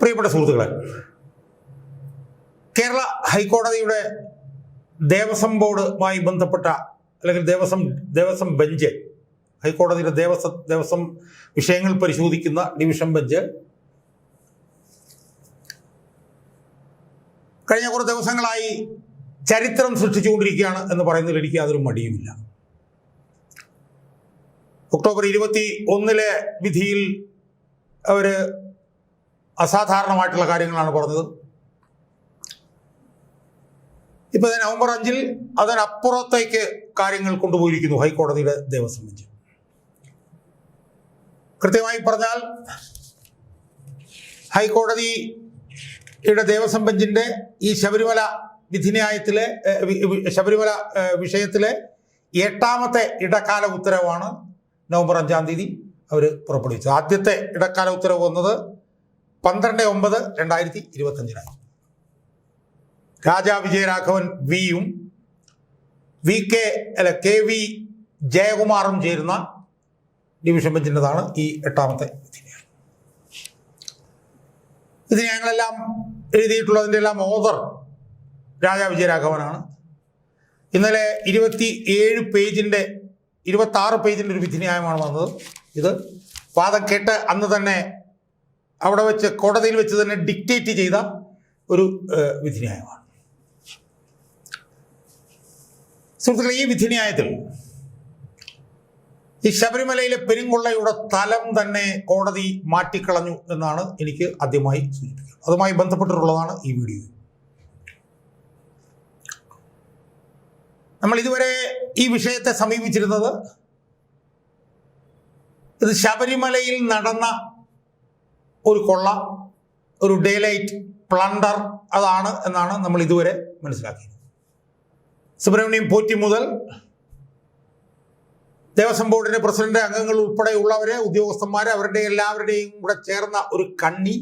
പ്രിയപ്പെട്ട സുഹൃത്തുക്കളെ കേരള ഹൈക്കോടതിയുടെ ദേവസ്വം ബോർഡുമായി ബന്ധപ്പെട്ട അല്ലെങ്കിൽ ദേവസ്വം ദേവസ്വം ബെഞ്ച് ഹൈക്കോടതിയുടെ ദേവസ്വം ദേവസ്വം വിഷയങ്ങൾ പരിശോധിക്കുന്ന ഡിവിഷൻ ബെഞ്ച് കഴിഞ്ഞ കുറേ ദിവസങ്ങളായി ചരിത്രം സൃഷ്ടിച്ചുകൊണ്ടിരിക്കുകയാണ് എന്ന് പറയുന്നതിൽ എനിക്ക് യാതൊരു മടിയുമില്ല. ഒക്ടോബർ ഇരുപത്തി ഒന്നിലെ വിധിയിൽ അവർ അസാധാരണമായിട്ടുള്ള കാര്യങ്ങളാണ് പറഞ്ഞത്. ഇപ്പൊ നവംബർ അഞ്ചിൽ അതിനപ്പുറത്തേക്ക് കാര്യങ്ങൾ കൊണ്ടുപോയിരിക്കുന്നു ഹൈക്കോടതിയുടെ ദേവസ്വം ബെഞ്ച്. കൃത്യമായി പറഞ്ഞാൽ ഹൈക്കോടതിയുടെ ദേവസ്വം ബെഞ്ചിന്റെ ഈ ശബരിമല വിധിന്യായത്തിലെ ശബരിമല വിഷയത്തിലെ എട്ടാമത്തെ ഇടക്കാല ഉത്തരവാണ് നവംബർ അഞ്ചാം തീയതി അവർ പുറപ്പെടുവിച്ചത്. ആദ്യത്തെ ഇടക്കാല ഉത്തരവ് വന്നത് പന്ത്രണ്ട് ഒമ്പത് രണ്ടായിരത്തി ഇരുപത്തഞ്ചിനാണ് രാജാ വിജയരാഘവൻ വിയും വി കെ അല്ല കെ വി ജയകുമാറും ചേരുന്ന ഡിവിഷൻ ബെഞ്ചിന്റെതാണ് ഈ എട്ടാമത്തെ വിധിന്യായം വിധിന്യായങ്ങളെല്ലാം എഴുതിയിട്ടുള്ളതിന്റെ എല്ലാം ഓദർ രാജാ വിജയരാഘവനാണ്. ഇന്നലെ ഇരുപത്തി ഏഴ് പേജിന്റെ ഇരുപത്തി ആറ് പേജിന്റെ ഒരു വിധിന്യായമാണ് വന്നത്. ഇത് വാദം കേട്ട് അന്ന് തന്നെ അവിടെ വെച്ച് കോടതിയിൽ വെച്ച് തന്നെ ഡിക്റ്റേറ്റ് ചെയ്ത ഒരു വിധിന്യായമാണ്. സുഹൃത്തുക്കളെ ഈ വിധിന്യായത്തിൽ ഈ ശബരിമലയിലെ പെരുങ്കൊള്ളയുടെ തലം തന്നെ കോടതി മാറ്റിക്കളഞ്ഞു എന്നാണ് എനിക്ക് ആദ്യമായി സൂചിപ്പിക്കുന്നത്. അതുമായി ബന്ധപ്പെട്ടിട്ടുള്ളതാണ് ഈ വീഡിയോ. നമ്മൾ ഇതുവരെ ഈ വിഷയത്തെ സമീപിച്ചിരുന്നത് ഇത് ശബരിമലയിൽ നടന്ന ഒരു കൊള്ള ഒരു ഡേലൈറ്റ് പ്ലണ്ടർ അതാണ് എന്നാണ് നമ്മൾ ഇതുവരെ മനസ്സിലാക്കിയത്. സുബ്രഹ്മണ്യം പോറ്റി മുതൽ ദേവസ്വം ബോർഡിന്റെ പ്രസിഡന്റ് അംഗങ്ങൾ ഉൾപ്പെടെയുള്ളവരെ ഉദ്യോഗസ്ഥന്മാരെ അവരുടെ എല്ലാവരുടെയും കൂടെ ചേർന്ന ഒരു കണ്ണി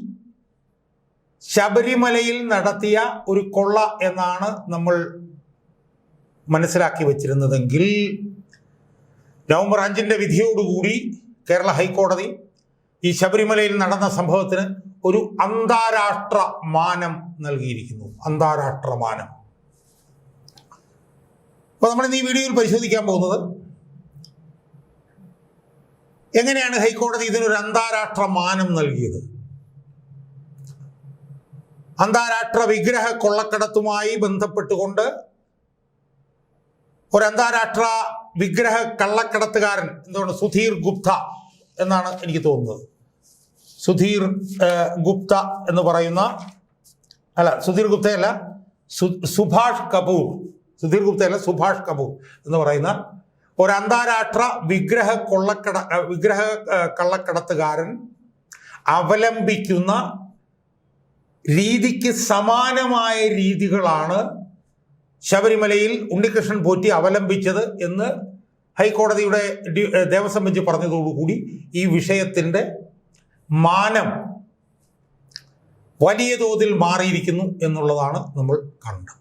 ശബരിമലയിൽ നടത്തിയ ഒരു കൊള്ള എന്നാണ് നമ്മൾ മനസ്സിലാക്കി വച്ചിരുന്നതെങ്കിൽ നവംബർ അഞ്ചിന്റെ വിധിയോടുകൂടി കേരള ഹൈക്കോടതി ഈ ശബരിമലയിൽ നടന്ന സംഭവത്തിന് ഒരു അന്താരാഷ്ട്ര മാനം നൽകിയിരിക്കുന്നു. അന്താരാഷ്ട്ര മാനം. അപ്പോൾ നമ്മൾ ഈ വീഡിയോയിൽ പരിശോധിക്കാൻ പോകുന്നത് എങ്ങനെയാണ് ഹൈക്കോടതി ഇതിനൊരു അന്താരാഷ്ട്ര മാനം നൽകിയത്? അന്താരാഷ്ട്ര വിഗ്രഹ കൊള്ളക്കടത്തുമായി ബന്ധപ്പെട്ടുകൊണ്ട് ഒരു അന്താരാഷ്ട്ര വിഗ്രഹ കള്ളക്കടത്തുകാരൻ എന്താണ് സുധീർ ഗുപ്ത എന്നാണ് എനിക്ക് തോന്നുന്നത്. സുധീർ ഗുപ്ത എന്ന് പറയുന്ന അല്ല സുധീർ ഗുപ്തയല്ല സുഭാഷ് കപൂർ. സുധീർ ഗുപ്തയല്ല സുഭാഷ് കപൂർ എന്ന് പറയുന്ന ഒരു അന്താരാഷ്ട്ര വിഗ്രഹ കൊള്ളക്കട വിഗ്രഹ കള്ളക്കടത്തുകാരൻ അവലംബിക്കുന്ന രീതിക്ക് സമാനമായ രീതികളാണ് ശബരിമലയിൽ ഉണ്ണികൃഷ്ണൻ പോറ്റി അവലംബിച്ചത് എന്ന് ഹൈക്കോടതിയുടെ ദേവസ്വം ബെഞ്ച് പറഞ്ഞതോടുകൂടി ഈ വിഷയത്തിന്റെ മാനം വലിയ തോതിൽ മാറിയിരിക്കുന്നു എന്നുള്ളതാണ് നമ്മൾ കണ്ടത്.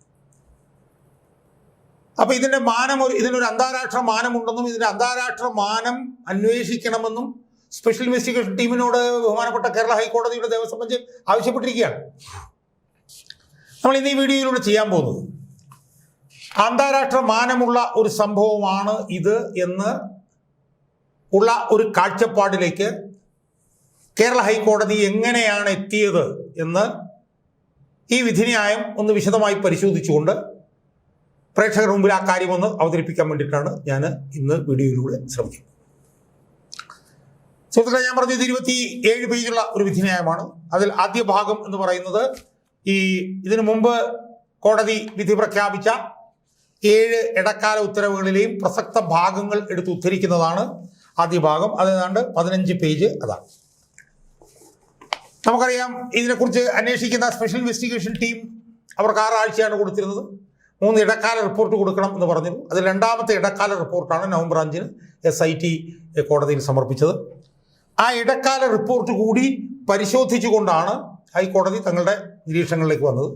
അപ്പൊ ഇതിന്റെ മാനം ഒരു ഇതിനൊരു അന്താരാഷ്ട്ര മാനമുണ്ടെന്നും ഇതിന്റെ അന്താരാഷ്ട്ര മാനം അന്വേഷിക്കണമെന്നും സ്പെഷ്യൽ ഇൻവെസ്റ്റിഗേഷൻ ടീമിനോട് ബഹുമാനപ്പെട്ട കേരള ഹൈക്കോടതിയുടെ ദേവസ്വം ബെഞ്ച് ആവശ്യപ്പെട്ടിരിക്കുകയാണ്. നമ്മൾ ഇന്ന് ഈ വീഡിയോയിലൂടെ ചെയ്യാൻ പോകുന്നത് അന്താരാഷ്ട്ര മാനമുള്ള ഒരു സംഭവമാണ് ഇത് എന്ന് ഉള്ള ഒരു കാഴ്ചപ്പാടിലേക്ക് കേരള ഹൈക്കോടതി എങ്ങനെയാണ് എത്തിയത് എന്ന് ഈ വിധിന്യായം ഒന്ന് വിശദമായി പരിശോധിച്ചുകൊണ്ട് പ്രേക്ഷകർ മുമ്പിൽ ആ കാര്യം ഒന്ന് അവതരിപ്പിക്കാൻ വേണ്ടിയിട്ടാണ് ഞാൻ ഇന്ന് വീഡിയോയിലൂടെ ശ്രമിക്കുന്നത്. സുഹൃത്തുക്കളെ ഞാൻ പറഞ്ഞത് ഇരുപത്തി ഏഴ് പേജുള്ള ഒരു വിധിന്യായമാണ് അതിൽ ആദ്യ ഭാഗം എന്ന് പറയുന്നത് ഈ ഇതിനു മുമ്പ് കോടതി വിധി പ്രഖ്യാപിച്ച ഏഴ് ഇടക്കാല ഉത്തരവുകളിലെയും പ്രസക്ത ഭാഗങ്ങൾ എടുത്ത് ഉദ്ധരിക്കുന്നതാണ് ആദ്യ ഭാഗം. അതേതാണ്ട് പതിനഞ്ച് പേജ് അതാണ്. നമുക്കറിയാം ഇതിനെക്കുറിച്ച് അന്വേഷിക്കുന്ന സ്പെഷ്യൽ ഇൻവെസ്റ്റിഗേഷൻ ടീം അവർക്ക് ആറാഴ്ചയാണ് കൊടുത്തിരുന്നത്. മൂന്ന് ഇടക്കാല റിപ്പോർട്ട് കൊടുക്കണം എന്ന് പറഞ്ഞു അതിൽ രണ്ടാമത്തെ ഇടക്കാല റിപ്പോർട്ടാണ് നവംബർ അഞ്ചിന് എസ് ഐ ടി കോടതിയിൽ സമർപ്പിച്ചത്. ആ ഇടക്കാല റിപ്പോർട്ട് കൂടി പരിശോധിച്ചുകൊണ്ടാണ് ഹൈക്കോടതി തങ്ങളുടെ നിരീക്ഷണങ്ങളിലേക്ക് വന്നത്.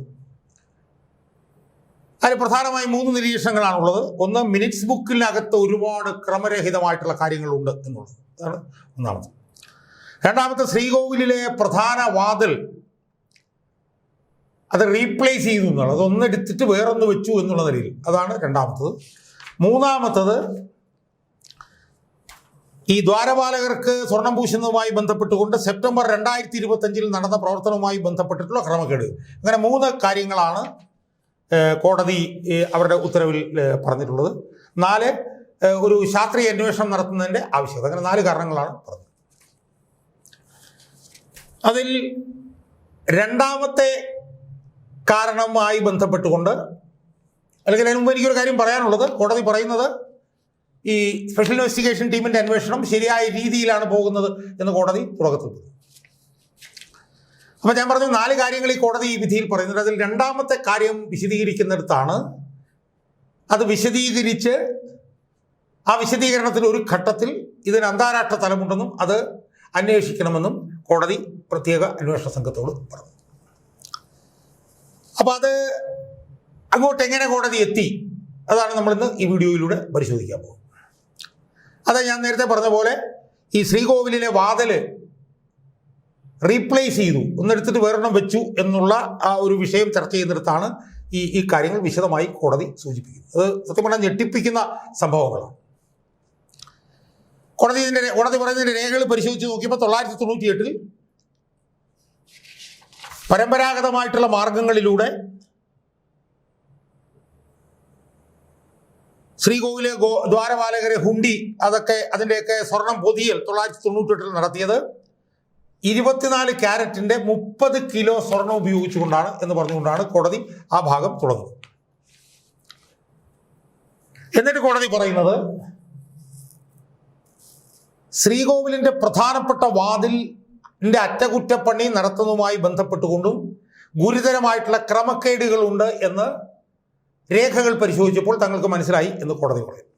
അതിൽ പ്രധാനമായും മൂന്ന് നിരീക്ഷണങ്ങളാണുള്ളത്. ഒന്ന് മിനിറ്റ്സ് ബുക്കിനകത്ത് ഒരുപാട് ക്രമരഹിതമായിട്ടുള്ള കാര്യങ്ങളുണ്ട് എന്നുള്ളത്. അതാണ് ഒന്നാമത്. രണ്ടാമത്തെ ശ്രീകോവിലിലെ പ്രധാന വാതിൽ അത് റീപ്ലേസ് ചെയ്തു എന്നുള്ളത് അതൊന്നെടുത്തിട്ട് വേറൊന്ന് വെച്ചു എന്നുള്ള നിലയിൽ. അതാണ് രണ്ടാമത്തത്. മൂന്നാമത്തത് ഈ ദ്വാരപാലകർക്ക് സ്വർണം പൂശുന്നതുമായി ബന്ധപ്പെട്ടുകൊണ്ട് സെപ്റ്റംബർ രണ്ടായിരത്തി ഇരുപത്തഞ്ചിൽ നടന്ന പ്രവർത്തനവുമായി ബന്ധപ്പെട്ടിട്ടുള്ള ക്രമക്കേട്. അങ്ങനെ മൂന്ന് കാര്യങ്ങളാണ് കോടതി അവരുടെ ഉത്തരവിൽ പറഞ്ഞിട്ടുള്ളത്. നാല് ഒരു ശാസ്ത്രീയ അന്വേഷണം നടത്തുന്നതിന്റെ ആവശ്യകത അങ്ങനെ നാല് കാരണങ്ങളാണ് പറഞ്ഞത്. അതിൽ രണ്ടാമത്തെ കാരണവുമായി ബന്ധപ്പെട്ടുകൊണ്ട് അല്ലെങ്കിൽ അതിന് മുമ്പ് എനിക്കൊരു കാര്യം പറയാനുള്ളത് കോടതി പറയുന്നത് ഈ സ്പെഷ്യൽ ഇൻവെസ്റ്റിഗേഷൻ ടീമിന്റെ അന്വേഷണം ശരിയായ രീതിയിലാണ് പോകുന്നത് എന്ന് കോടതി തുടക്കത്തിൽ അപ്പോൾ ഞാൻ പറഞ്ഞു നാല് കാര്യങ്ങൾ ഈ കോടതി ഈ വിധിയിൽ പറയുന്നുണ്ട്. അതിൽ രണ്ടാമത്തെ കാര്യം വിശദീകരിക്കുന്നിടത്താണ് അത് വിശദീകരിച്ച് ആ വിശദീകരണത്തിൽ ഒരു ഘട്ടത്തിൽ ഇതിന് അന്താരാഷ്ട്ര തലമുണ്ടെന്നും അത് അന്വേഷിക്കണമെന്നും കോടതി പ്രത്യേക അന്വേഷണ സംഘത്തോട് പറഞ്ഞു. അപ്പോൾ അത് അങ്ങോട്ട് എങ്ങനെ കോടതി എത്തി? അതാണ് നമ്മളിന്ന് ഈ വീഡിയോയിലൂടെ പരിശോധിക്കാൻ പോകുന്നത്. അതെ ഞാൻ നേരത്തെ പറഞ്ഞ പോലെ ഈ ശ്രീകോവിലിലെ വാതിൽ റീപ്ലേസ് ചെയ്തു ഒന്നെടുത്തിട്ട് വേറെണ്ണം വെച്ചു എന്നുള്ള ആ ഒരു വിഷയം ചർച്ച ചെയ്യുന്നിടത്താണ് ഈ ഈ കാര്യങ്ങൾ വിശദമായി കോടതി സൂചിപ്പിക്കുന്നത്. അത് സത്യം പറഞ്ഞാൽ ഞെട്ടിപ്പിക്കുന്ന സംഭവങ്ങളാണ്. കോടതി ഇതിന്റെ കോടതി പറയുന്നതിന്റെ രേഖകൾ പരിശോധിച്ച് നോക്കിയപ്പോൾ തൊള്ളായിരത്തി തൊണ്ണൂറ്റി എട്ടിൽ പരമ്പരാഗതമായിട്ടുള്ള മാർഗങ്ങളിലൂടെ ശ്രീകോവിലെ ഗോ ദ്വാരപാലകരെ ഹുണ്ടി അതൊക്കെ അതിന്റെയൊക്കെ സ്വർണം പൊതിയൽ തൊള്ളായിരത്തി തൊണ്ണൂറ്റെട്ടിൽ നടത്തിയത്. ഇരുപത്തിനാല് ക്യാരറ്റിന്റെ മുപ്പത് കിലോ സ്വർണം ഉപയോഗിച്ചുകൊണ്ടാണ് എന്ന് പറഞ്ഞുകൊണ്ടാണ് കോടതി ആ ഭാഗം തുടങ്ങുന്നത്. എന്നിട്ട് കോടതി പറയുന്നത് ശ്രീകോവിലിന്റെ പ്രധാനപ്പെട്ട വാതിലിന്റെ അറ്റകുറ്റപ്പണി നടത്തുന്നതുമായി ബന്ധപ്പെട്ടുകൊണ്ടും ഗുരുതരമായിട്ടുള്ള ക്രമക്കേടുകളുണ്ട് എന്ന് രേഖകൾ പരിശോധിച്ചപ്പോൾ തങ്ങൾക്ക് മനസ്സിലായി എന്ന് കോടതി പറയും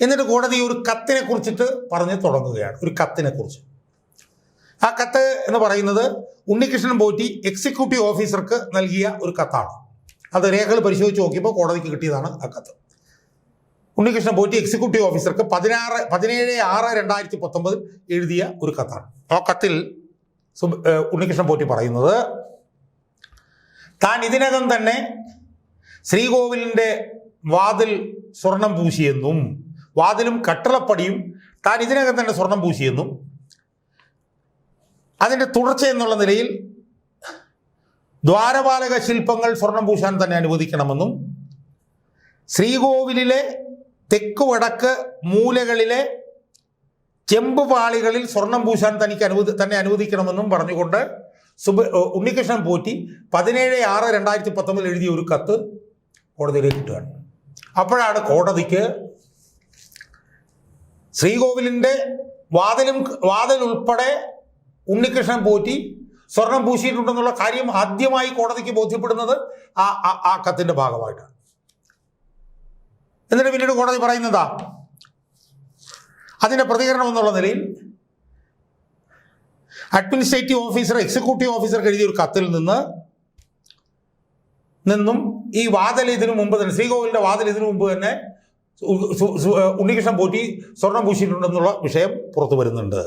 എന്നിട്ട് കോടതി ഒരു കത്തിനെ കുറിച്ചിട്ട് പറഞ്ഞ് തുടങ്ങുകയാണ്. ഒരു കത്തിനെ കുറിച്ച്. ആ കത്ത് എന്ന് പറയുന്നത് ഉണ്ണികൃഷ്ണൻ പോറ്റി എക്സിക്യൂട്ടീവ് ഓഫീസർക്ക് നൽകിയ ഒരു കത്താണ്. അത് രേഖകൾ പരിശോധിച്ച് നോക്കിയപ്പോൾ കോടതിക്ക് കിട്ടിയതാണ് ആ കത്ത്. ഉണ്ണികൃഷ്ണൻ പോറ്റി എക്സിക്യൂട്ടീവ് ഓഫീസർക്ക് പതിനാറ് പതിനേഴ് ആറ് രണ്ടായിരത്തി പത്തൊമ്പതിൽ എഴുതിയ ഒരു കത്താണ്. ആ കത്തിൽ ഉണ്ണികൃഷ്ണൻ പോറ്റി പറയുന്നത് താൻ ഇതിനകം തന്നെ ശ്രീകോവിലിന്റെ വാതിൽ സ്വർണം പൂശിയെന്നും വാതിലും കട്ടളപ്പടിയും താൻ ഇതിനകം തന്നെ സ്വർണം പൂശിയെന്നും അതിന്റെ തുടർച്ച എന്നുള്ള നിലയിൽ ദ്വാരപാലക ശില്പങ്ങൾ സ്വർണം പൂശാൻ തന്നെ അനുവദിക്കണമെന്നും ശ്രീകോവിലിലെ തെക്ക് വടക്ക് മൂലകളിലെ ചെമ്പ് പാളികളിൽ സ്വർണം പൂശാൻ തനിക്ക് അനുവദി തന്നെ അനുവദിക്കണമെന്നും പറഞ്ഞുകൊണ്ട് സുബ ഉണ്ണികൃഷ്ണൻ പോറ്റി പതിനേഴ് ആറ് രണ്ടായിരത്തി പത്തൊമ്പതിൽ എഴുതിയ ഒരു കത്ത് കോടതിയിലേക്ക് കിട്ടുകയാണ് അപ്പോഴാണ് കോടതിക്ക് ശ്രീകോവിലിന്റെ വാതിലും വാതിൽ ഉൾപ്പെടെ ഉണ്ണികൃഷ്ണൻ പോറ്റി സ്വർണം പൂശിയിട്ടുണ്ടെന്നുള്ള കാര്യം ആദ്യമായി കോടതിക്ക് ബോധ്യപ്പെടുന്നത് ആ ആ- കത്തിന്റെ ഭാഗമായിട്ടാണ്. എന്നിട്ട് പിന്നീട് കോടതി പറയുന്നതാ? അതിന്റെ പ്രതികരണം എന്നുള്ള നിലയിൽ അഡ്മിനിസ്ട്രേറ്റീവ് ഓഫീസർ എക്സിക്യൂട്ടീവ് ഓഫീസർക്ക് എഴുതിയ ഒരു കത്തിൽ നിന്ന് നിന്നും ഈ വാതിൽ ഇതിനു മുമ്പ് തന്നെ ശ്രീകോവിലിന്റെ വാതിൽ ഇതിനു മുമ്പ് തന്നെ ഉണ്ണികൃഷ്ണൻ പോറ്റി സ്വർണം പൂശിയിട്ടുണ്ടെന്നുള്ള വിഷയം പുറത്തു വരുന്നുണ്ട്.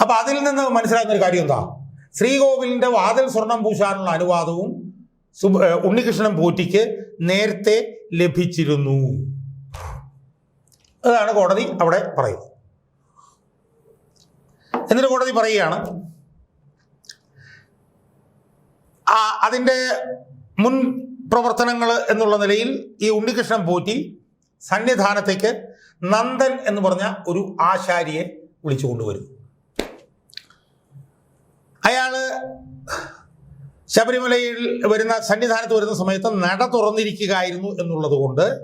അപ്പൊ അതിൽ നിന്ന് മനസ്സിലാകുന്ന ഒരു കാര്യം എന്താ? ശ്രീകോവിലിന്റെ വാതിൽ സ്വർണം പൂശാനുള്ള അനുവാദവും ഉണ്ണികൃഷ്ണൻ പോറ്റിക്ക് നേരത്തെ ലഭിച്ചിരുന്നു. അതാണ് കോടതി അവിടെ പറയുന്നത്. എന്നിട്ട് കോടതി പറയുകയാണ് ആ അതിന്റെ മുൻ പ്രവർത്തനങ്ങൾ എന്നുള്ള നിലയിൽ ഈ ഉണ്ണികൃഷ്ണൻ പോറ്റി സന്നിധാനത്തേക്ക് നന്ദൻ എന്ന് പറഞ്ഞ ഒരു ആശാരിയെ വിളിച്ചു കൊണ്ടുവരുന്നു. അയാൾ ശബരിമലയിൽ വരുന്ന സന്നിധാനത്ത് വരുന്ന സമയത്ത് നട തുറന്നിരിക്കുകയായിരുന്നു എന്നുള്ളത് കൊണ്ട്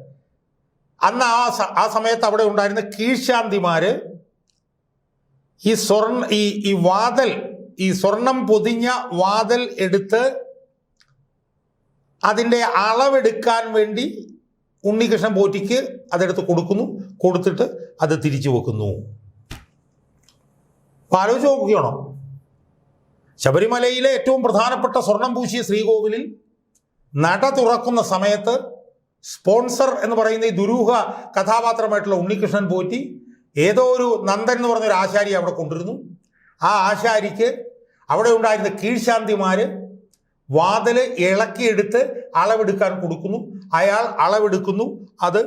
അന്ന് ആ ആ സമയത്ത് അവിടെ ഉണ്ടായിരുന്ന കീഴ്ശാന്തിമാര് ഈ സ്വർണ ഈ ഈ വാതൽ ഈ സ്വർണം പൊതിഞ്ഞ വാതൽ എടുത്ത് അതിന്റെ അളവെടുക്കാൻ വേണ്ടി ഉണ്ണികൃഷ്ണൻ പോറ്റിക്ക് അതെടുത്ത് കൊടുക്കുന്നു. കൊടുത്തിട്ട് അത് തിരിച്ചു വെക്കുന്നു. ആലോചിച്ച് നോക്കുകയാണോ? ശബരിമലയിലെ ഏറ്റവും പ്രധാനപ്പെട്ട സ്വർണം പൂശിയ ശ്രീകോവിലിൽ നട തുറക്കുന്ന സമയത്ത് സ്പോൺസർ എന്ന് പറയുന്ന ഈ ദുരൂഹ കഥാപാത്രമായിട്ടുള്ള ഉണ്ണികൃഷ്ണൻ പോറ്റി ഏതോ ഒരു നന്ദൻ എന്ന് പറഞ്ഞൊരു ആശാരി അവിടെ കൊണ്ടിരുന്നു ആ ആശാരിക്ക് അവിടെ ഉണ്ടായിരുന്ന കീഴ്ശാന്തിമാർ വാതിൽ ഇളക്കിയെടുത്ത് അളവെടുക്കാൻ കൊടുക്കുന്നു. അയാൾ അളവെടുക്കുന്നു അത്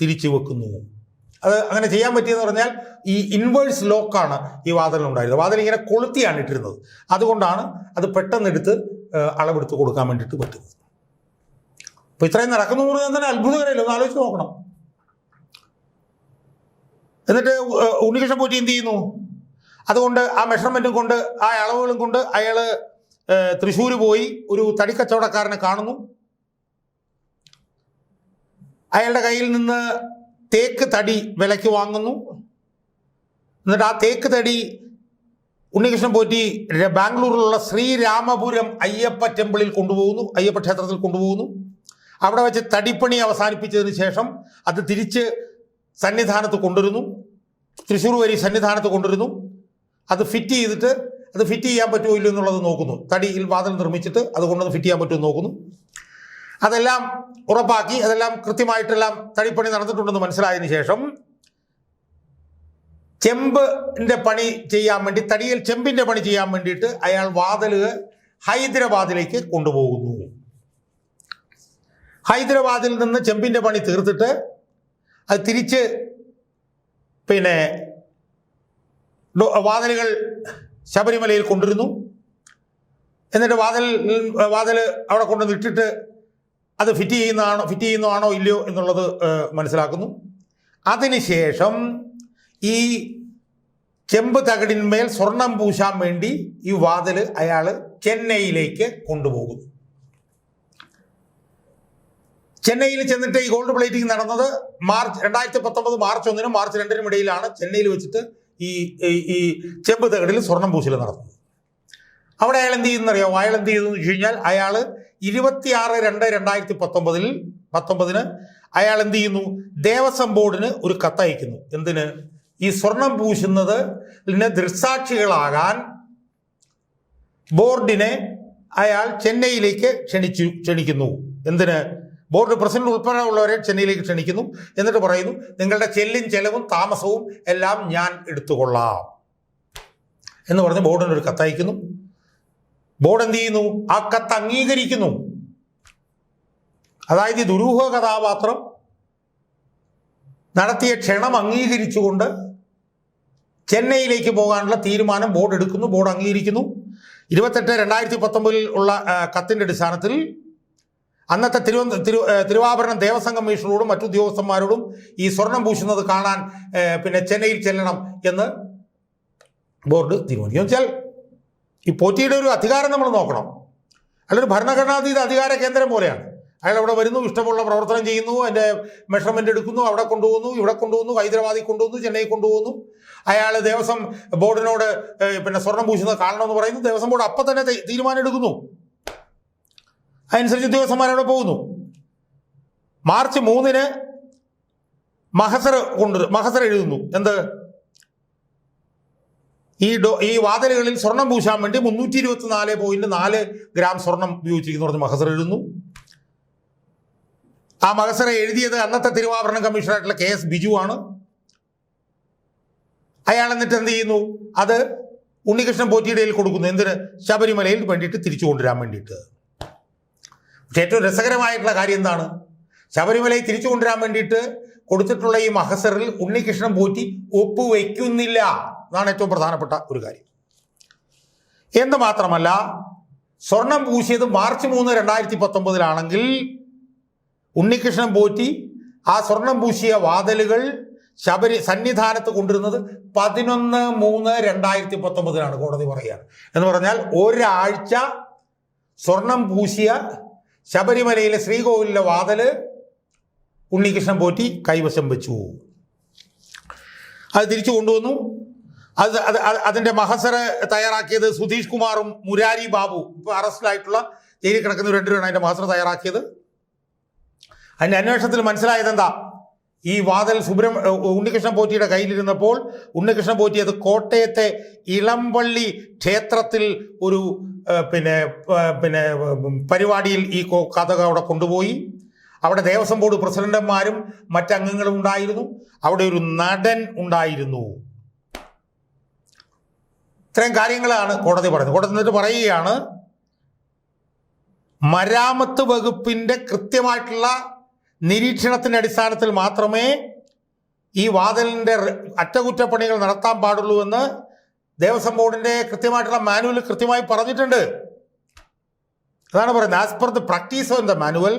തിരിച്ചു വെക്കുന്നു. അത് അങ്ങനെ ചെയ്യാൻ പറ്റിയെന്ന് പറഞ്ഞാൽ ഈ ഇൻവേഴ്സ് ലോക്കാണ് ഈ വാതിലുണ്ടായിരുന്നത് വാതിൽ ഇങ്ങനെ കൊളുത്തിയാണ് ഇട്ടിരുന്നത്. അതുകൊണ്ടാണ് അത് പെട്ടെന്ന് എടുത്ത് അളവെടുത്ത് കൊടുക്കാൻ വേണ്ടിയിട്ട് പറ്റുന്നത്. അപ്പോൾ ഇത്രയും നടക്കുന്നു എന്ന് പറഞ്ഞാൽ തന്നെ അത്ഭുതകരമല്ലോ? ഒന്ന് ആലോചിച്ച് നോക്കണം. എന്നിട്ട് ഉണ്ണികൃഷ്ണൻ പോറ്റി എന്ത് ചെയ്യുന്നു? അതുകൊണ്ട് ആ മെഷർമെന്റും കൊണ്ട് ആ അളവുകളും കൊണ്ട് അയാൾ തൃശ്ശൂർ പോയി ഒരു തടിക്കച്ചവടക്കാരനെ കാണുന്നു. അയാളുടെ കയ്യിൽ നിന്ന് തേക്ക് തടി വിലയ്ക്ക് വാങ്ങുന്നു. എന്നിട്ട് ആ തേക്ക് തടി ഉണ്ണികൃഷ്ണൻ പോറ്റി ബാംഗ്ലൂരിലുള്ള ശ്രീരാമപുരം അയ്യപ്പ ടെമ്പിളിൽ കൊണ്ടുപോകുന്നു. അയ്യപ്പ ക്ഷേത്രത്തിൽ കൊണ്ടുപോകുന്നു. അവിടെ വെച്ച് തടിപ്പണി അവസാനിപ്പിച്ചതിന് ശേഷം അത് തിരിച്ച് സന്നിധാനത്ത് കൊണ്ടുവരുന്നു. തൃശ്ശൂർ വരി സന്നിധാനത്ത് കൊണ്ടുവരുന്നു. അത് ഫിറ്റ് ചെയ്തിട്ട് അത് ഫിറ്റ് ചെയ്യാൻ പറ്റുമോ ഇല്ലയോ എന്നുള്ളത് നോക്കുന്നു. തടിയിൽ വാതിൽ നിർമ്മിച്ചിട്ട് അത് കൊണ്ടൊന്ന് ഫിറ്റ് ചെയ്യാൻ പറ്റുമോ നോക്കുന്നു. അതെല്ലാം ഉറപ്പാക്കി അതെല്ലാം കൃത്യമായിട്ടെല്ലാം തടിപ്പണി നടന്നിട്ടുണ്ടെന്ന് മനസ്സിലായതിനു ശേഷം ചെമ്പിന്റെ പണി ചെയ്യാൻ വേണ്ടി തടിയിൽ ചെമ്പിന്റെ പണി ചെയ്യാൻ വേണ്ടിയിട്ട് അയാൾ വാതിൽ ഹൈദരാബാദിലേക്ക് കൊണ്ടുപോകുന്നു. ഹൈദരാബാദിൽ നിന്ന് ചെമ്പിന്റെ പണി തീർത്തിട്ട് അത് തിരിച്ച് പിന്നെ വാതിലുകൾ ശബരിമലയിൽ കൊണ്ടിരുന്നു എന്നിട്ട് വാതിൽ വാതിൽ അവിടെ കൊണ്ടുവന്ന് ഇട്ടിട്ട് അത് ഫിറ്റ് ചെയ്യുന്നതാണോ ഫിറ്റ് ചെയ്യുന്നതാണോ ഇല്ലയോ എന്നുള്ളത് മനസ്സിലാക്കുന്നു. അതിനുശേഷം ഈ ചെമ്പ് തകിടിന്മേൽ സ്വർണം പൂശാൻ വേണ്ടി ഈ വാതിൽ അയാൾ ചെന്നൈയിലേക്ക് കൊണ്ടുപോകുന്നു. ചെന്നൈയിൽ ചെന്നിട്ട് ഈ ഗോൾഡ് പ്ലേറ്റിംഗ് നടന്നത് മാർച്ച് രണ്ടായിരത്തി പത്തൊമ്പത് മാർച്ച് ഒന്നിനും മാർച്ച് രണ്ടിനും ഇടയിലാണ് ചെന്നൈയിൽ വെച്ചിട്ട് ഈ- ഈ ചെമ്പ് തകടിൽ സ്വർണം പൂശൽ നടന്നത്. അവിടെ അയാൾ എന്ത് ചെയ്യുന്നറിയാമോ? അയാൾ എന്ത് ചെയ്തു എന്ന് വെച്ച് കഴിഞ്ഞാൽ അയാൾ ഇരുപത്തിയാറ് രണ്ട് രണ്ടായിരത്തി പത്തൊമ്പതിൽ പത്തൊമ്പതിന് അയാൾ എന്ത് ചെയ്യുന്നു? ദേവസ്വം ബോർഡിന് ഒരു കത്തയക്കുന്നു. എന്തിന്? ഈ സ്വർണം പൂശുന്നത് ദൃക്സാക്ഷികളാകാൻ ബോർഡിനെ അയാൾ ചെന്നൈയിലേക്ക് ക്ഷണിച്ചു ക്ഷണിക്കുന്നു. എന്തിന്? ബോർഡ് പ്രസിഡന്റ് ഉൾപ്പെടെ ഉള്ളവരെ ചെന്നൈയിലേക്ക് ക്ഷണിക്കുന്നു. എന്നിട്ട് പറയുന്നു നിങ്ങളുടെ ചെല്ലും ചെലവും താമസവും എല്ലാം ഞാൻ എടുത്തുകൊള്ളാം. എന്ന് പറഞ്ഞ് ബോർഡിനൊരു കത്തയക്കുന്നു. ബോർഡ് എന്ത് ചെയ്യുന്നു? ആ കത്ത് അംഗീകരിക്കുന്നു. അതായത് ദുരൂഹ കഥാപാത്രം നടത്തിയ ക്ഷണം അംഗീകരിച്ചുകൊണ്ട് ചെന്നൈയിലേക്ക് പോകാനുള്ള തീരുമാനം ബോർഡ് എടുക്കുന്നു ബോർഡ് അംഗീകരിക്കുന്നു. ഇരുപത്തെട്ട് രണ്ടായിരത്തി പത്തൊമ്പതിൽ ഉള്ള കത്തിന്റെ അടിസ്ഥാനത്തിൽ അന്നത്തെ തിരുവന തിരു തിരുവാഭരണം ദേവസ്വം കമ്മീഷണറോടും മറ്റു ഉദ്യോഗസ്ഥന്മാരോടും ഈ സ്വർണം പൂശുന്നത് കാണാൻ പിന്നെ ചെന്നൈയിൽ ചെല്ലണം എന്ന് ബോർഡ് തീരുമാനിക്കും വെച്ചാൽ ഈ പോറ്റിയുടെ ഒരു അധികാരം നമ്മൾ നോക്കണം. അല്ല ഒരു ഭരണഘടനാതീത അധികാര കേന്ദ്രം പോലെയാണ്. അയാൾ അവിടെ വരുന്നു ഇഷ്ടമുള്ള പ്രവർത്തനം ചെയ്യുന്നു അതിന്റെ മെഷർമെന്റ് എടുക്കുന്നു അവിടെ കൊണ്ടുപോകുന്നു ഇവിടെ കൊണ്ടുപോകുന്നു ഹൈദരാബാദിൽ കൊണ്ടുപോകുന്നു ചെന്നൈ കൊണ്ടുപോകുന്നു. അയാൾ ദേവസ്വം ബോർഡിനോട് പിന്നെ സ്വർണം പൂശുന്നത് കാണണമെന്ന് പറയുന്നു. ദേവസ്വം ബോർഡ് അപ്പം തന്നെ തീരുമാനം എടുക്കുന്നു. അതനുസരിച്ച് ഉദ്യോഗസ്ഥന്മാരവിടെ പോകുന്നു. മാർച്ച് മൂന്നിന് മഹസർ കൊണ്ട് മഹസർ എഴുതുന്നു. എന്ത്? ഈ ഡോ ഈ വാതിലുകളിൽ സ്വർണം പൂശാൻ വേണ്ടി മുന്നൂറ്റി ഇരുപത്തി നാല് പോയിന്റ് നാല് ഗ്രാം സ്വർണം ഉപയോഗിച്ചിരിക്കുന്നു പറഞ്ഞ് മഹസർ എഴുതുന്നു. ആ മഹസറെ എഴുതിയത് അന്നത്തെ തിരുവാഭരണം കമ്മീഷണറായിട്ടുള്ള കെ എസ് ബിജു ആണ്. അയാൾ എന്നിട്ട് എന്ത് ചെയ്യുന്നു? അത് ഉണ്ണികൃഷ്ണൻ പോറ്റിയുടെ കയ്യിൽ കൊടുക്കുന്നു. എന്തിന്? ശബരിമലയിൽ വേണ്ടിയിട്ട് തിരിച്ചു കൊണ്ടുവരാൻ വേണ്ടിയിട്ട്. പക്ഷെ ഏറ്റവും രസകരമായിട്ടുള്ള കാര്യം എന്താണ്? ശബരിമലയിൽ തിരിച്ചു കൊണ്ടുവരാൻ വേണ്ടിയിട്ട് കൊടുത്തിട്ടുള്ള ഈ മഹസറിൽ ഉണ്ണികൃഷ്ണൻ പോറ്റി ഒപ്പുവെക്കുന്നില്ല. അതാണ് ഏറ്റവും പ്രധാനപ്പെട്ട ഒരു കാര്യം. എന്ന് മാത്രമല്ല സ്വർണം പൂശിയത് മാർച്ച് മൂന്ന് രണ്ടായിരത്തി പത്തൊമ്പതിലാണെങ്കിൽ ഉണ്ണികൃഷ്ണൻ പോറ്റി ആ സ്വർണം പൂശിയ വാതിലുകൾ ശബരി സന്നിധാനത്ത് കൊണ്ടിരുന്നത് പതിനൊന്ന് മൂന്ന് രണ്ടായിരത്തി പത്തൊമ്പതിലാണ് കോടതി പറയുകയാണ്. എന്ന് പറഞ്ഞാൽ ഒരാഴ്ച സ്വർണം പൂശിയ ശബരിമലയിലെ ശ്രീകോവിലിലെ വാതിൽ ഉണ്ണികൃഷ്ണൻ പോറ്റി കൈവശം വെച്ചു. അത് തിരിച്ചു കൊണ്ടുവന്നു. അത് അത് അത് അതിന്റെ മഹസര തയ്യാറാക്കിയത് സുധീഷ് കുമാറും മുരാരി ബാബു. ഇപ്പോൾ അറസ്റ്റിലായിട്ടുള്ള ജയിലിൽ കിടക്കുന്ന രണ്ടുപേരാണ് അതിന്റെ മഹസർ തയ്യാറാക്കിയത്. അതിന്റെ അന്വേഷണത്തിൽ മനസ്സിലായത് എന്താ? ഈ വാതൽ സുബ്രഹ്മ ഉണ്ണികൃഷ്ണൻ പോറ്റിയുടെ കയ്യിലിരുന്നപ്പോൾ ഉണ്ണികൃഷ്ണൻ പോറ്റി അത് കോട്ടയത്തെ ഇളംപള്ളി ക്ഷേത്രത്തിൽ ഒരു പിന്നെ പിന്നെ പരിപാടിയിൽ ഈ കഥക അവിടെ കൊണ്ടുപോയി. അവിടെ ദേവസ്വം ബോർഡ് പ്രസിഡന്റുമാരും മറ്റംഗങ്ങളും ഉണ്ടായിരുന്നു. അവിടെ ഒരു നടൻ ഉണ്ടായിരുന്നു. ഇത്രയും കാര്യങ്ങളാണ് കോടതി പറയുന്നത് കോടതി എന്നിട്ട് പറയുകയാണ് മരാമത്ത് വകുപ്പിന്റെ കൃത്യമായിട്ടുള്ള നിരീക്ഷണത്തിന്റെ അടിസ്ഥാനത്തിൽ മാത്രമേ ഈ വാതിലിന്റെ അറ്റകുറ്റപ്പണികൾ നടത്താൻ പാടുള്ളൂ എന്ന് ദേവസ്വം ബോർഡിന്റെ കൃത്യമായിട്ടുള്ള മാനുവൽ കൃത്യമായി പറഞ്ഞിട്ടുണ്ട്. അതാണ് പറയുന്നത്. As per the practice of the manual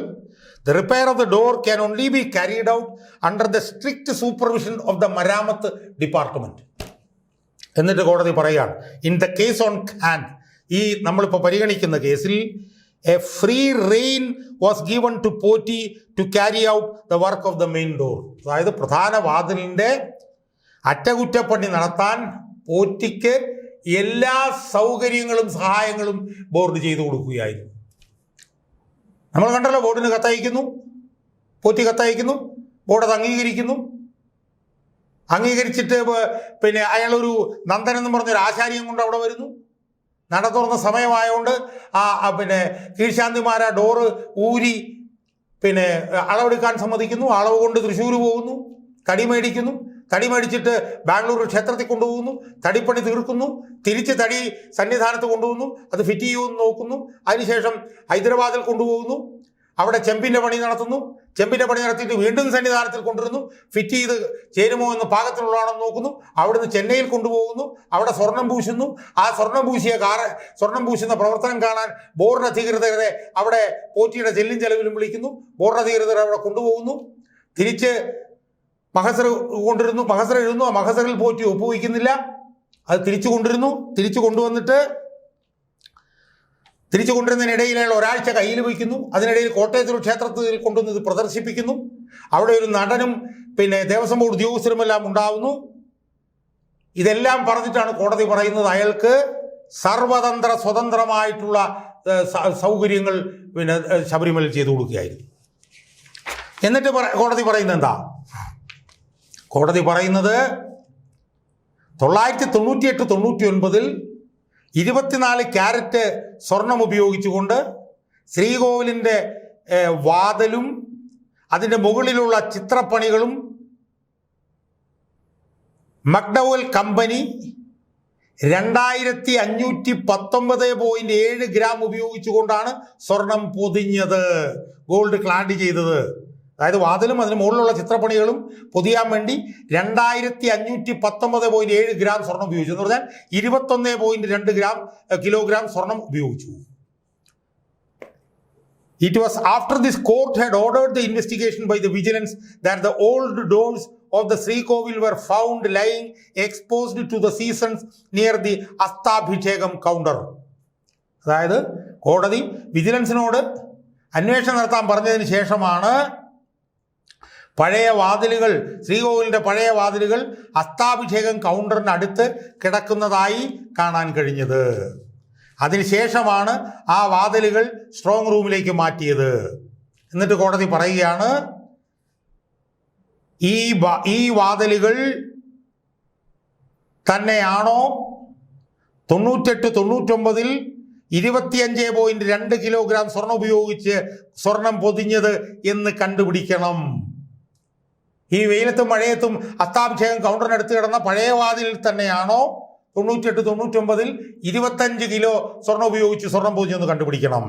the repair of the door can only be carried out under the strict supervision of the maramath department എന്നിട്ട് കോടതി പറയുകയാണ് ഇൻ ദ കേസ് ഓൺ ഖാൻ ഈ നമ്മളിപ്പോൾ പരിഗണിക്കുന്ന കേസിൽ a free rein was given to Potti to carry out the work of the main door അതായത് പ്രധാന വാതിലിന്റെ അറ്റകുറ്റപ്പണി നടത്താൻ പോറ്റിക്ക് എല്ലാ സൗകര്യങ്ങളും സഹായങ്ങളും ബോർഡ് ചെയ്തു കൊടുക്കുകയായിരുന്നു. നമ്മൾ കണ്ടല്ലോ ബോർഡിന് കത്തയക്കുന്നു പോറ്റി കത്തയക്കുന്നു ബോർഡ് അത് അംഗീകരിക്കുന്നു. അംഗീകരിച്ചിട്ട് പിന്നെ അയാളൊരു നന്ദൻ എന്ന് പറഞ്ഞൊരു ആശാരിയും കൊണ്ട് അവിടെ വരുന്നു. നട തുറന്ന സമയമായതുകൊണ്ട് ആ പിന്നെ കീഴ്ശാന്തിമാര ഡോറ് ഊരി പിന്നെ അളവെടുക്കാൻ സമ്മതിക്കുന്നു. അളവ് കൊണ്ട് തൃശ്ശൂർ പോകുന്നു. തടി മേടിക്കുന്നു. തടി മേടിച്ചിട്ട് ബാംഗ്ലൂർ ക്ഷേത്രത്തിൽ കൊണ്ടുപോകുന്നു. തടിപ്പണി തീർക്കുന്നു. തിരിച്ച് തടി സന്നിധാനത്ത് കൊണ്ടുപോകുന്നു. അത് ഫിറ്റ് ചെയ്യുമെന്ന് നോക്കുന്നു. അതിനുശേഷം ഹൈദരാബാദിൽ കൊണ്ടുപോകുന്നു. അവിടെ ചെമ്പിന്റെ പണി നടത്തുന്നു. ചെമ്പിന്റെ പണി നടത്തിയിട്ട് വീണ്ടും സന്നിധാനത്തിൽ കൊണ്ടുവരുന്നു. ഫിറ്റ് ചെയ്ത് ചേരുമോ എന്ന് പാകത്തിലുള്ളതാണെന്ന് നോക്കുന്നു. അവിടുന്ന് ചെന്നൈയിൽ കൊണ്ടുപോകുന്നു. അവിടെ സ്വർണം പൂശുന്നു. ആ സ്വർണം പൂശിയ കാറ് സ്വർണം പൂശുന്ന പ്രവർത്തനം കാണാൻ ബോർഡ് അധികൃതരെ അവിടെ പോറ്റിയുടെ ചെല്ലും ചെലവിലും വിളിക്കുന്നു. ബോർഡ് അധികൃതർ അവിടെ കൊണ്ടുപോകുന്നു. തിരിച്ച് മഹസർ കൊണ്ടുവരുന്നു. മഹസർ എഴുതുന്നു. ആ മഹസറിൽ പോറ്റി ഒപ്പുവയ്ക്കുന്നില്ല അത് തിരിച്ചു കൊണ്ടുവരുന്നു. തിരിച്ചു കൊണ്ടുവന്നിട്ട് തിരിച്ചു കൊണ്ടുവരുന്നതിനിടയിൽ അയാൾ ഒരാഴ്ച കയ്യിൽ വയ്ക്കുന്നു. അതിനിടയിൽ കോട്ടയത്തിൽ ക്ഷേത്രത്തിൽ കൊണ്ടുവന്ന് ഇത് പ്രദർശിപ്പിക്കുന്നു. അവിടെ ഒരു നടനും പിന്നെ ദേവസ്വം ബോർഡ് ഉദ്യോഗസ്ഥരുമെല്ലാം ഉണ്ടാവുന്നു. ഇതെല്ലാം പറഞ്ഞിട്ടാണ് കോടതി പറയുന്നത് അയാൾക്ക് സർവതന്ത്ര സ്വതന്ത്രമായിട്ടുള്ള സൗകര്യങ്ങൾ പിന്നെ ശബരിമല ശബരിമലയിൽ ചെയ്തു കൊടുക്കുകയായിരുന്നു. എന്നിട്ട് കോടതി പറയുന്നത് എന്താ? കോടതി പറയുന്നത് തൊള്ളായിരത്തി തൊണ്ണൂറ്റിയെട്ട് തൊണ്ണൂറ്റി ഒൻപതിൽ ഇരുപത്തിനാല് ക്യാരറ്റ് സ്വർണം ഉപയോഗിച്ചുകൊണ്ട് ശ്രീകോവിലിന്റെ വാതലും അതിന്റെ മുകളിലുള്ള ചിത്രപ്പണികളും മക്ഡവൽ കമ്പനി രണ്ടായിരത്തി അഞ്ഞൂറ്റി പത്തൊമ്പത് പോയിന്റ് ഏഴ് ഗ്രാം ഉപയോഗിച്ചുകൊണ്ടാണ് സ്വർണം പൊതിഞ്ഞത്. ഗോൾഡ് ക്ലാൻഡ് ചെയ്തത്. അതായത് വാതിലും അതിന് മുകളിലുള്ള ചിത്രപ്പണികളും പൊതിയാൻ വേണ്ടി രണ്ടായിരത്തി അഞ്ഞൂറ്റി പത്തൊമ്പത് പോയിന്റ് ഏഴ് ഗ്രാം സ്വർണം ഉപയോഗിച്ചു എന്ന് പറഞ്ഞാൽ ഇരുപത്തൊന്ന് പോയിന്റ് രണ്ട് ഗ്രാം കിലോഗ്രാം സ്വർണം ഉപയോഗിച്ചു was after this court had ordered the investigation by the vigilance that the old doors of the Sri Kovil were found lying exposed to the seasons near the Astabhishekam counter. അതായത് കോടതി വിജിലൻസിനോട് അന്വേഷണം നടത്താൻ പറഞ്ഞതിന് ശേഷമാണ് പഴയ വാതിലുകൾ ശ്രീകോവിലിന്റെ പഴയ വാതിലുകൾ അസ്താഭിഷേകം കൗണ്ടറിന് അടുത്ത് കിടക്കുന്നതായി കാണാൻ കഴിഞ്ഞത്. അതിനുശേഷമാണ് ആ വാതിലുകൾ സ്ട്രോങ് റൂമിലേക്ക് മാറ്റിയത്. എന്നിട്ട് കോടതി പറയുകയാണ് ഈ ഈ വാതിലുകൾ തന്നെയാണോ? തൊണ്ണൂറ്റെട്ട് തൊണ്ണൂറ്റൊമ്പതിൽ ഇരുപത്തിയഞ്ച് പോയിന്റ് രണ്ട് കിലോഗ്രാം സ്വർണം ഉപയോഗിച്ച് സ്വർണം പൊതിഞ്ഞത് എന്ന് കണ്ടുപിടിക്കണം. ഈ വെയിലത്തും മഴയത്തും അത്താഭിഷേകം കൗണ്ടറിനടുത്ത് കിടന്ന പഴയ വാതിലിൽ തന്നെയാണോ തൊണ്ണൂറ്റെട്ട് തൊണ്ണൂറ്റൊമ്പതിൽ ഇരുപത്തഞ്ച് കിലോ സ്വർണം ഉപയോഗിച്ച് സ്വർണം പൊതിഞ്ഞെന്ന് കണ്ടുപിടിക്കണം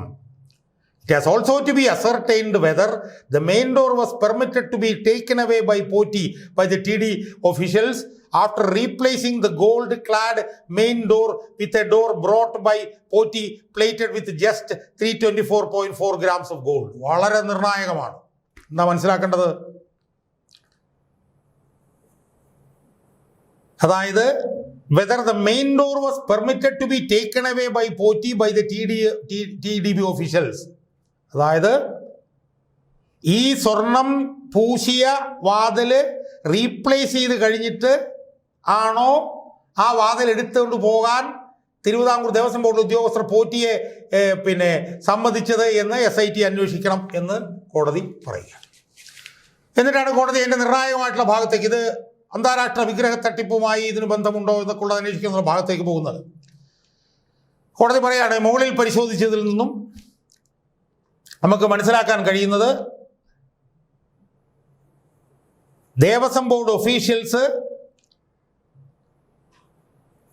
It has also to be ascertained whether the main door was permitted to be taken away by Poti by the TD officials after replacing the gold clad main door with a door brought by Poti plated with just 324.4 grams of gold. വളരെ നിർണായകമാണ് എന്താ മനസ്സിലാക്കേണ്ടത് അതായത് whether the main door was permitted to be taken away by Potti by the T D T D B officials അതായത് ഈ സ്വർണം പൂശിയ വാതിൽ റീപ്ലേസ് ചെയ്ത് കഴിഞ്ഞിട്ട് ആണോ ആ വാതിൽ എടുത്തുകൊണ്ട് പോകാൻ തിരുവിതാംകൂർ ദേവസ്വം ബോർഡ് ഉദ്യോഗസ്ഥർ പോറ്റിയെ പിന്നെ സമ്മതിച്ചത് എന്ന് എസ് ഐ ടി അന്വേഷിക്കണം എന്ന് കോടതി പറയുക എന്നിട്ടാണ് കോടതി അതിന്റെ നിർണായകമായിട്ടുള്ള ഭാഗത്തേക്ക് ഇത് അന്താരാഷ്ട്ര വിഗ്രഹ തട്ടിപ്പുമായി ഇതിന് ബന്ധമുണ്ടോ എന്നൊക്കെ ഉള്ളത് അന്വേഷിക്കുന്ന ഭാഗത്തേക്ക് പോകുന്നത്. കോടതി പറയാണ് മുകളിൽ പരിശോധിച്ചതിൽ നിന്നും നമുക്ക് മനസ്സിലാക്കാൻ കഴിയുന്നത് ദേവസ്വം ബോർഡ് ഒഫീഷ്യൽസ്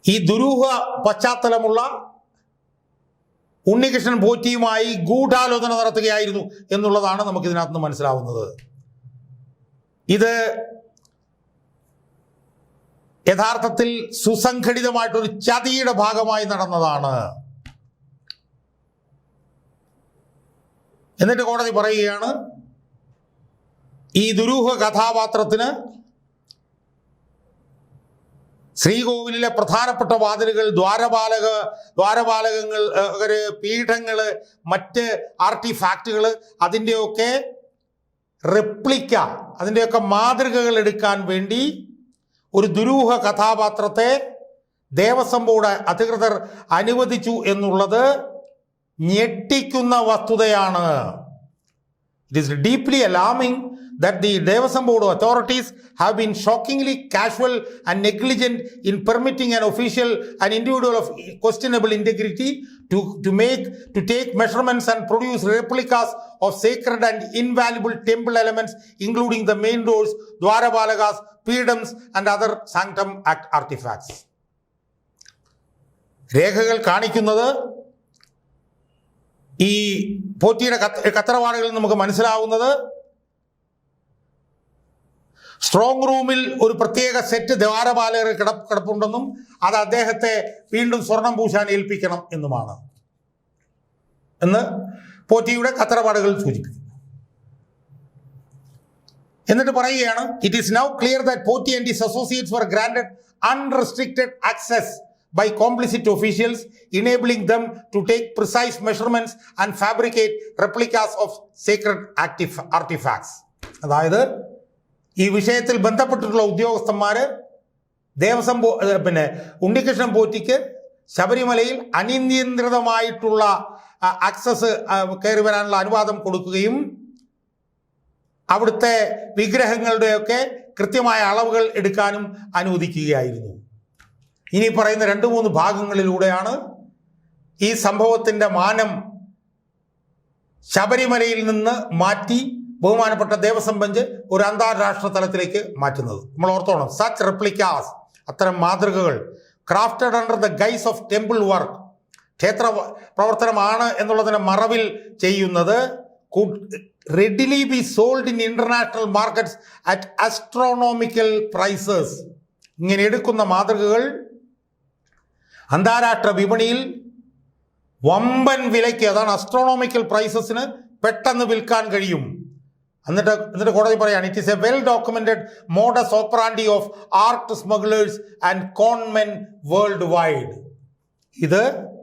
ഈ ദുരൂഹ പശ്ചാത്തലമുള്ള ഉണ്ണികൃഷ്ണൻ പോറ്റിയുമായി ഗൂഢാലോചന നടത്തുകയായിരുന്നു എന്നുള്ളതാണ് നമുക്ക് ഇതിനകത്ത് നിന്ന് മനസ്സിലാവുന്നത്. ഇത് യഥാർത്ഥത്തിൽ സുസംഘടിതമായിട്ടൊരു ചതിയുടെ ഭാഗമായി നടന്നതാണ്. എന്നിട്ട് കോടതി പറയുകയാണ് ഈ ദുരൂഹ കഥാപാത്രത്തിന് ശ്രീകോവിലിലെ പ്രധാനപ്പെട്ട വാതിലുകൾ ദ്വാരപാലക ദ്വാരപാലകങ്ങൾ പീഠങ്ങൾ മറ്റ് ആർട്ടിഫാക്റ്റുകൾ അതിന്റെയൊക്കെ റെപ്ലിക്ക അതിന്റെയൊക്കെ മാതൃകകൾ എടുക്കാൻ വേണ്ടി ഒരു ദുരൂഹ കഥാപാത്രത്തെ ദേവസ്വം ബോർഡ് അധികൃതർ അനുവദിച്ചു എന്നുള്ളത് ഞെട്ടിക്കുന്ന വസ്തുതയാണ്. It is deeply alarming that the Devaswom board authorities have been shockingly casual and negligent in permitting an official, an individual of questionable integrity to, to make, to take measurements and produce replicas of sacred and invaluable temple elements, including the main doors, dwarapalagas, പീഡംസ് and other sanctum act artifacts രേഖകൾ കാണിക്കുന്നത് ഈ പോറ്റിയുടെ കത്ത് കത്തറവാടുകളിൽ നമുക്ക് മനസ്സിലാവുന്നത് strong റൂമിൽ ഒരു പ്രത്യേക set ദ്വാരപാലകർ കിട കിടപ്പുണ്ടെന്നും അത് അദ്ദേഹത്തെ വീണ്ടും സ്വർണം പൂശാൻ ഏൽപ്പിക്കണം എന്നുമാണ്. എന്ന് പോറ്റിയുടെ കത്തറപാടുകൾ സൂചിപ്പിക്കുന്നു. എന്നിട്ട് പറയുകയാണ് it is now clear that Potti and his associates were granted unrestricted access by complicit officials, enabling them to take precise measurements and fabricate replicas of sacred act artifacts അതായത് ഈ വിഷയത്തിൽ ബന്ധപ്പെട്ടിട്ടുള്ള ഉദ്യോഗസ്ഥന്മാർ ദേവസ്വം പിന്നെ ഉണ്ണികൃഷ്ണൻ പോറ്റിക്ക് ശബരിമലയിൽ അനിയന്ത്രിതമായിട്ടുള്ള ആക്സസ് കയറി വരാനുള്ള അനുവാദം കൊടുക്കുകയും അവിടുത്തെ വിഗ്രഹങ്ങളുടെയൊക്കെ കൃത്യമായ അളവുകൾ എടുക്കാനും അനുവദിക്കുകയായിരുന്നു. ഇനി പറയുന്ന രണ്ട് മൂന്ന് ഭാഗങ്ങളിലൂടെയാണ് ഈ സംഭവത്തിന്റെ മാനം ശബരിമലയിൽ നിന്ന് മാറ്റി ബഹുമാനപ്പെട്ട ദേവസ്വം ബെഞ്ച് ഒരു അന്താരാഷ്ട്ര തലത്തിലേക്ക് മാറ്റുന്നത്. നമ്മൾ ഓർത്തോണം സച്ച് റെപ്ലിക്കാസ് അത്തരം മാതൃകകൾ crafted under the guise of temple work ക്ഷേത്ര പ്രവർത്തനമാണ് എന്നുള്ളതിന്റെ മറവിൽ ചെയ്യുന്നത് readily be sold in international markets at astronomical prices ഇങ്ങനെ എടുക്കുന്ന മാതൃകകൾ അന്താരാഷ്ട്ര വിപണിയിൽ വമ്പൻ വിലയ്ക്ക് അതാണ് അസ്ട്രോണോമിക്കൽ പ്രൈസസിന് പെട്ടെന്ന് വിൽക്കാൻ കഴിയും. എന്നിട്ട് എന്നിട്ട് കോടതി പറയാണ് it is a well documented modus operandi of art smugglers and conmen world wide ഇത്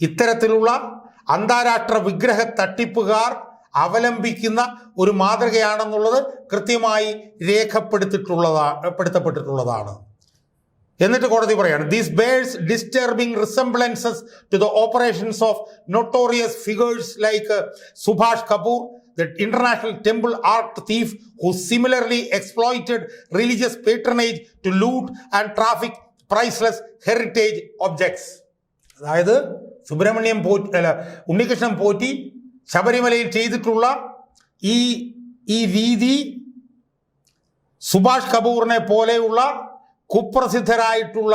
ഇത്തരത്തിലുള്ള അന്താരാഷ്ട്ര വിഗ്രഹ തട്ടിപ്പുകാർ അവലംബിക്കുന്ന ഒരു മാതൃകയാണെന്നുള്ളത് കൃത്യമായി രേഖപ്പെടുത്തിയിട്ടുള്ളതാണ് എന്നിട്ട് കോടതി പറയാണ് these bears disturbing resemblances to the operations of notorious figures like Subhash Kapoor the international temple art thief who similarly exploited religious patronage to loot and traffic priceless heritage objects അതായത് സുബ്രഹ്മണ്യം പോറ്റി അല്ല ഉണ്ണികൃഷ്ണൻ പോറ്റി ശബരിമലയിൽ ചെയ്തിട്ടുള്ള ഈ ഈ രീതി സുഭാഷ് കപൂറിനെ പോലെയുള്ള കുപ്രസിദ്ധരായിട്ടുള്ള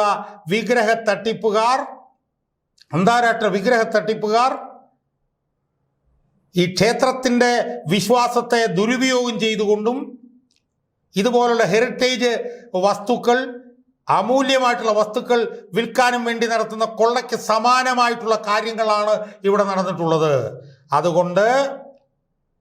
വിഗ്രഹ തട്ടിപ്പുകാർ അന്താരാഷ്ട്ര വിഗ്രഹ തട്ടിപ്പുകാർ ഈ ക്ഷേത്രത്തിന്റെ വിശ്വാസത്തെ ദുരുപയോഗം ചെയ്തുകൊണ്ടും ഇതുപോലുള്ള ഹെറിറ്റേജ് വസ്തുക്കൾ അമൂല്യമായിട്ടുള്ള വസ്തുക്കൾ വിൽക്കാനും വേണ്ടി നടത്തുന്ന കൊള്ളയ്ക്ക് സമാനമായിട്ടുള്ള കാര്യങ്ങളാണ് ഇവിടെ നടന്നിട്ടുള്ളത്. അതുകൊണ്ട്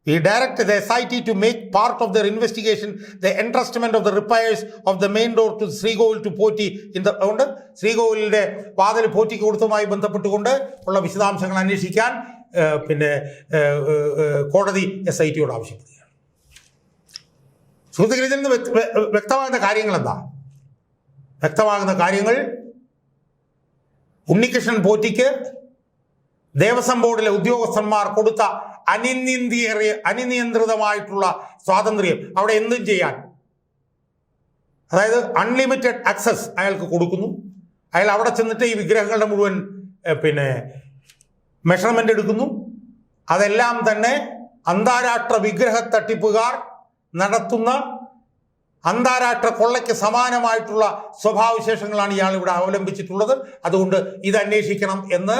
We direct the SIT to make part of their investigation the entrustment of the repairs of the main door to sreekovil to Potti in the അതുകൊണ്ട് ശ്രീകോവിലിന്റെ വാതിൽ പോറ്റിക്ക് കൊടുത്തതുമായി ബന്ധപ്പെട്ടുകൊണ്ട് ഉള്ള വിശദാംശങ്ങൾ അന്വേഷിക്കാൻ പിന്നെ കോടതി എസ് ഐ ടിയോട് ആവശ്യപ്പെടുകയാണ്. സുഹൃത്തുക്കളിൽ നിന്ന് വ്യക്തമാകുന്ന കാര്യങ്ങൾ എന്താ വ്യക്തമാകുന്ന കാര്യങ്ങൾ ഉണ്ണികൃഷ്ണൻ പോറ്റിക്ക് ദേവസ്വം ബോർഡിലെ ഉദ്യോഗസ്ഥന്മാർ കൊടുത്ത അനിയന്ത്രിയ അനിനിയന്ത്രിതമായിട്ടുള്ള സ്വാതന്ത്ര്യം അവിടെ എന്തും ചെയ്യാൻ. അതായത് അൺലിമിറ്റഡ് ആക്സസ് അയാൾക്ക് കൊടുക്കുന്നു. അയാൾ അവിടെ ചെന്നിട്ട് ഈ വിഗ്രഹങ്ങളുടെ മുഴുവൻ പിന്നെ മെഷർമെന്റ് എടുക്കുന്നു. അതെല്ലാം തന്നെ അന്താരാഷ്ട്ര വിഗ്രഹ തട്ടിപ്പുകാർ നടത്തുന്ന അന്താരാഷ്ട്ര കൊള്ളയ്ക്ക് സമാനമായിട്ടുള്ള സ്വഭാവവിശേഷങ്ങളാണ് ഇയാൾ ഇവിടെ അവലംബിച്ചിട്ടുള്ളത്. അതുകൊണ്ട് ഇത് അന്വേഷിക്കണം എന്ന്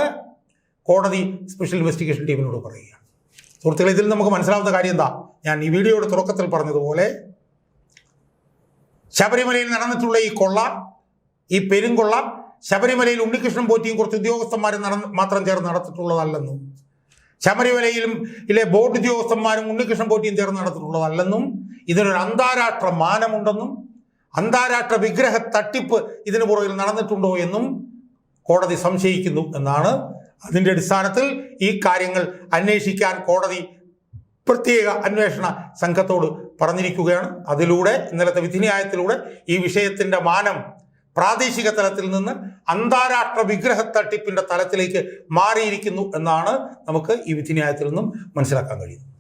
കോടതി സ്പെഷ്യൽ ഇൻവെസ്റ്റിഗേഷൻ ടീമിനോട് പറയുകയാണ്. സുഹൃത്തുക്കളെ ഇതിൽ നമുക്ക് മനസ്സിലാവുന്ന കാര്യം എന്താ? ഞാൻ ഈ വീഡിയോയുടെ തുടക്കത്തിൽ പറഞ്ഞതുപോലെ ശബരിമലയിൽ നടന്നിട്ടുള്ള ഈ കൊള്ള ഈ പെരുങ്കൊള്ള ശബരിമലയിൽ ഉണ്ണികൃഷ്ണൻ പോറ്റിയും കുറച്ച് ഉദ്യോഗസ്ഥന്മാരും നടന്ന് മാത്രം ചേർന്ന് നടത്തിയിട്ടുള്ളതല്ലെന്നും ശബരിമലയിലും ഇല്ലെ ബോർഡ് ഉദ്യോഗസ്ഥന്മാരും ഉണ്ണികൃഷ്ണൻ പോറ്റിയും ചേർന്ന് നടത്തിയിട്ടുള്ളതല്ലെന്നും ഇതിനൊരു അന്താരാഷ്ട്ര മാനമുണ്ടെന്നും അന്താരാഷ്ട്ര വിഗ്രഹ തട്ടിപ്പ് ഇതിനു പുറകിൽ നടന്നിട്ടുണ്ടോ എന്നും കോടതി സംശയിക്കുന്നു എന്നാണ്. അതിന്റെ അടിസ്ഥാനത്തിൽ ഈ കാര്യങ്ങൾ അന്വേഷിക്കാൻ കോടതി പ്രത്യേക അന്വേഷണ സംഘത്തോട് പറഞ്ഞിരിക്കുകയാണ്. അതിലൂടെ ഇന്നലത്തെ വിധിന്യായത്തിലൂടെ ഈ വിഷയത്തിന്റെ മാനം പ്രാദേശിക തലത്തിൽ നിന്ന് അന്താരാഷ്ട്ര വിഗ്രഹ തട്ടിപ്പിന്റെ തലത്തിലേക്ക് മാറിയിരിക്കുന്നു എന്നാണ് നമുക്ക് ഈ വിധിന്യായത്തിൽ നിന്നും മനസ്സിലാക്കാൻ കഴിയുന്നത്.